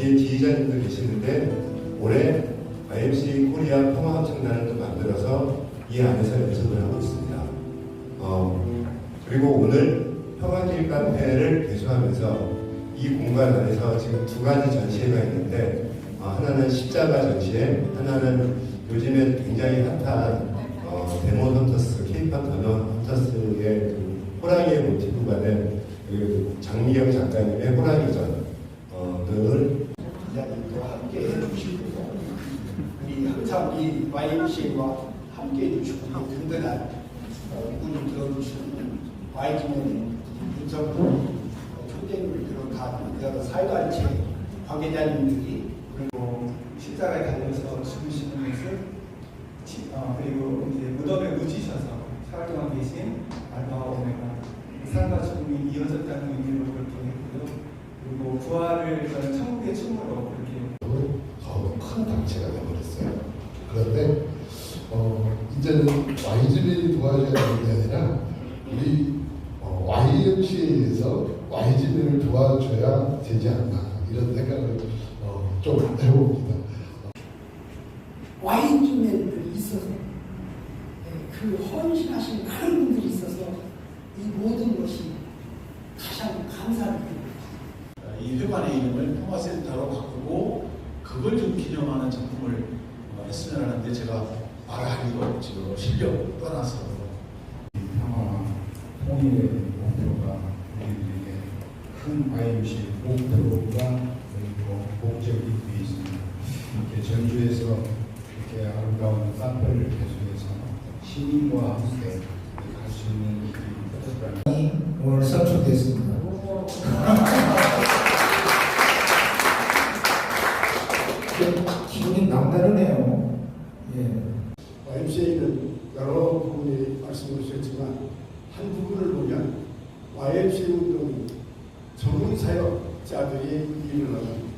뒤에 지휘자님도 계시는데 올해 YMCA 코리아 평화합창단을 또 만들어서 이 안에서 연습을 하고 있습니다. 어, 그리고 오늘 평화길 카페를 개소하면서 이 공간 안에서 지금 두 가지 전시회가 있는데 어, 하나는 십자가 전시회, 하나는 요즘에 굉장히 핫한 어, 데모 헌터스, 케이팝 데모 헌터스의 그 호랑이의 모티브가 된 그 장미경 작가님의 호랑이전 어, 을 기자님도 함께 해주시고 우리 항상 이 YMCA와 함께 해 주시고 이 든든한 어, 문을 들어주시는 YG는 윤석열 초대를 비롯한 여러 사회단체 관계자님들이 그리고 십자가에 달려서 죽으시는 것을 치- 어, 그리고 이제 무덤에 묻히셔서 사흘 동안 계신 알파와 오메가 삶과 죽음이 이어졌다는 의미로 그렇게 했고요. 그리고 부활을 저는 천국의 춤으로 그렇게 더욱 큰 단체가 되어버렸어요. 그런데 어, 이제는 YG를 도와줘야 되는 게 아니라 우리 어, YMCA에서 YG를 도와줘야 되지 않나 이런 생각을 어, 좀 해봅니다. 와인주맨들이 있어서 예, 그 헌신하신 많은 분들이 있어서 이 모든 것이 가장 감사드립니다. 이 회관의 이름을 평화센터로 바꾸고 그걸 좀 기념하는 작품을 어, 했으면 하는데 제가 이가 없지요. 실력 떠나서 평화와 통일의 목표가 우리들에게 큰 YMC 목표가 그리고 목적이 되어 있습니다. 이렇게 전주에서 이렇게 아름다운 카페를 개설해서 시민과 함께 갈 수 있는 일이 오늘 선출됐습니다. 기분이 남다르네요. 예. YMCA는 여러 부분이 주셨지만 한 부분을 보면 YMCA 운동은 전문 사역자들이 일을 하는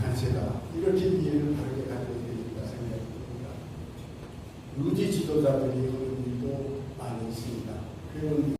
단체다. 이렇게 이해를 다르게 가져야 되겠다 생각합니다. 루지 지도자들이 하는 일도 많이 있습니다. 그건